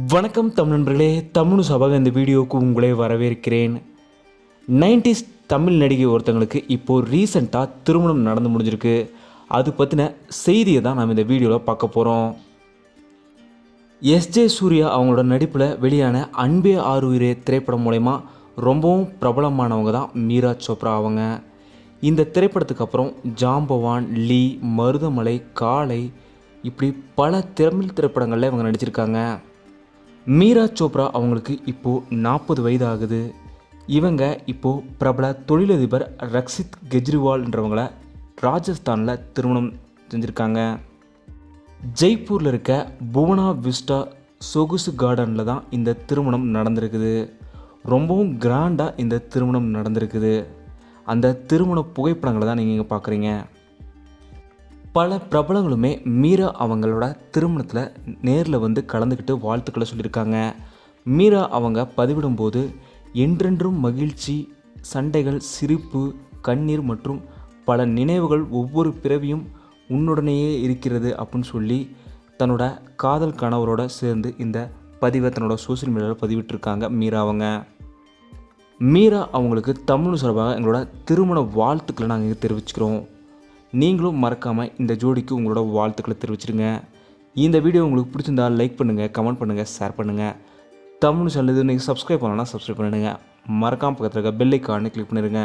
வணக்கம் தமிழ் நண்பர்களே தமிழ் சபாக இந்த வீடியோவுக்கு உங்களை வரவேற்கிறேன். நைன்டிஸ் தமிழ் நடிகை ஒருத்தங்களுக்கு இப்போது ரீசெண்டாக திருமணம் நடந்து முடிஞ்சிருக்கு. அது பற்றின செய்தியை தான் நாம் இந்த வீடியோவில் பார்க்க போகிறோம் எஸ்ஜே சூர்யா அவங்களோட நடிப்பில் வெளியான அன்பே ஆறுயிரே திரைப்படம் மூலயமா ரொம்பவும் பிரபலமானவங்க தான் மீரா சோப்ரா அவங்க. இந்த திரைப்படத்துக்கு அப்புறம் ஜாம்பவான் லீ மருதமலை காளை இப்படி பல தமிழ் திரைப்படங்களில் இவங்க நடிச்சிருக்காங்க. மீரா சோப்ரா அவங்களுக்கு இப்போது நாற்பது வயது ஆகுது இவங்க இப்போது பிரபல தொழிலதிபர் ரக்ஷித் கெஜ்ரிவால்ன்றவங்கள ராஜஸ்தானில் திருமணம் செஞ்சுருக்காங்க. ஜெய்ப்பூரில் இருக்க புவனா விஸ்டா சொகுசு கார்டனில் தான் இந்த திருமணம் நடந்திருக்குது. ரொம்பவும் கிராண்டாக இந்த திருமணம் நடந்திருக்குது. அந்த திருமண புகைப்படங்களை தான் நீங்கள் இங்கே பார்க்குறீங்க பல பிரபலங்களுமே மீரா அவங்களோட திருமணத்தில் நேரில் வந்து கலந்துக்கிட்டு வாழ்த்துக்களை சொல்லியிருக்காங்க. மீரா அவங்க பதிவிடும்போது என்றென்றும் மகிழ்ச்சி சண்டைகள் சிரிப்பு கண்ணீர் மற்றும் பல நினைவுகள் ஒவ்வொரு பிறவியும் உன்னுடனேயே இருக்கிறது அப்படின்னு சொல்லி தன்னோட காதல் கணவரோட சேர்ந்து இந்த பதிவை தன்னோட சோஷியல் மீடியாவில் பதிவிட்டிருக்காங்க மீரா அவங்க. மீரா அவங்களுக்கு தமிழ் சார்பாக எங்களோட திருமண வாழ்த்துக்களை நாங்கள் இங்கே தெரிவிச்சுக்கிறோம். நீங்களும் மறக்காமல் இந்த ஜோடிக்கு உங்களோட வாழ்த்துக்களை தெரிவிச்சிருங்க. இந்த வீடியோ உங்களுக்கு பிடிச்சிருந்தா லைக் பண்ணுங்கள் கமெண்ட் பண்ணுங்கள் ஷேர் பண்ணுங்கள் தமிழ் சொல்லுது இது நீங்கள் சப்ஸ்கிரைப் பண்ணலன்னா சப்ஸ்கிரைப் பண்ணிடுங்க. மறக்காமல் பக்கத்தில் இருக்க பெல் ஐக்கானை கிளிக் பண்ணிடுங்க.